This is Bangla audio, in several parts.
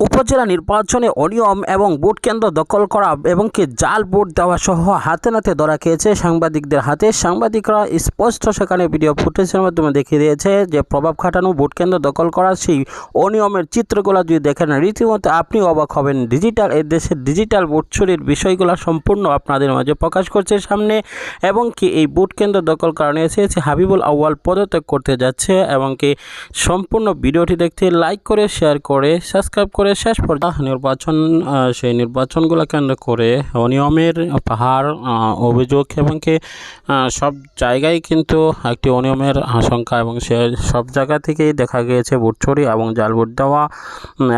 উপজেলা নির্বাচনে অনিয়ম এবং ভোট কেন্দ্র দখল করা এবং কি জাল ভোট দেওয়া সহ হাতে নাতে ধরা খেয়েছে সাংবাদিকদের হাতে। সাংবাদিকরা স্পষ্ট সেখানে ভিডিও ফুটেজের মাধ্যমে দেখিয়ে দিয়েছে যে প্রভাব খাটানো ভোট কেন্দ্র দখল করা সেই অনিয়মের চিত্রগুলো যদি দেখেন, রীতিমতো আপনি অবাক হবেন। ডিজিটাল এই দেশের ডিজিটাল ভোট চুরির বিষয়গুলো সম্পূর্ণ আপনাদের মাঝে প্রকাশ করছে সামনে এবং কি এই ভোট কেন্দ্র দখল কারণে এসেছে হাবিবুল আউয়াল পদত্যাগ করতে যাচ্ছে এবং কি সম্পূর্ণ ভিডিওটি দেখতে লাইক করে শেয়ার করে সাবস্ক্রাইব করে শেষ পর্যন্ত নির্বাচন সেই নির্বাচনগুলো কেন্দ্র করে অনিয়মের পাহাড় অভিযোগ এবং কি সব জায়গায় কিন্তু একটি অনিয়মের আশঙ্কা এবং সে সব জায়গা থেকেই দেখা গিয়েছে ভোট চুরি এবং জাল ভোট দেওয়া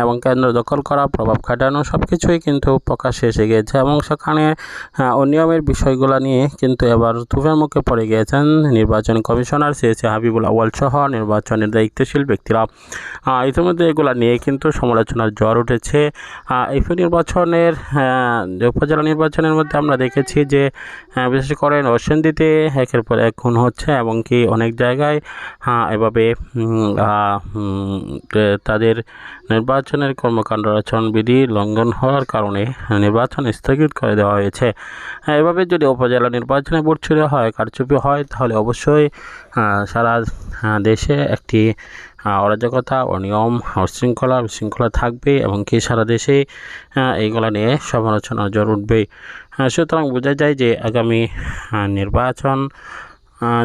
এবং কেন্দ্র দখল করা, প্রভাব খাটানো সব কিছুই কিন্তু প্রকাশ্যে এসে গিয়েছে এবং সেখানে অনিয়মের বিষয়গুলো নিয়ে কিন্তু এবার তুফের মুখে পড়ে গিয়েছেন নির্বাচন কমিশনার সিএসি হাবিবুল আউয়াল সহ নির্বাচনের দায়িত্বশীল ব্যক্তিরা। ইতিমধ্যে এগুলা নিয়ে কিন্তু সমালোচনার জ্বর উঠেছে। এই নির্বাচনের উপজেলা নির্বাচনের মধ্যে আমরা দেখেছি যে বিশেষ করে নরসিংদীতে একের পর এক খুন হচ্ছে এবং কি অনেক জায়গায় এভাবে তাদের নির্বাচনের কর্মকাণ্ড আচরণবিধি লঙ্ঘন হওয়ার কারণে নির্বাচন স্থগিত করে দেওয়া হয়েছে। হ্যাঁ, এভাবে যদি উপজেলা নির্বাচনে ভোট চুরি হয় কারচুপি হয় তাহলে অবশ্যই সারা দেশে একটি অরাজকতা অনিয়ম অশৃঙ্খলা বিশৃঙ্খলা থাকবে এবং কি সারা দেশে আহ, এইগুলা নিয়ে সমালোচনা জ্বর উঠবে। সুতরাং বোঝা যায় যে আগামী নির্বাচন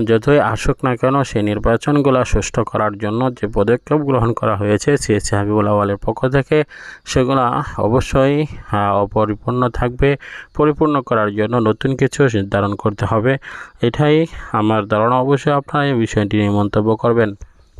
যতই আসুক না কেন সেই নির্বাচনগুলো সুষ্ঠু করার জন্য যে পদক্ষেপ গ্রহণ করা হয়েছে সিএসি হাবিবুল আওয়ালের পক্ষ থেকে সেগুলো অবশ্যই অপরিপূর্ণ থাকবে পরিপূর্ণ করার জন্য নতুন কিছু নির্ধারণ করতে হবে। এটাই আমার ধারণা। অবশ্যই আপনারা এই বিষয়টি নিয়ে মন্তব্য করবেন।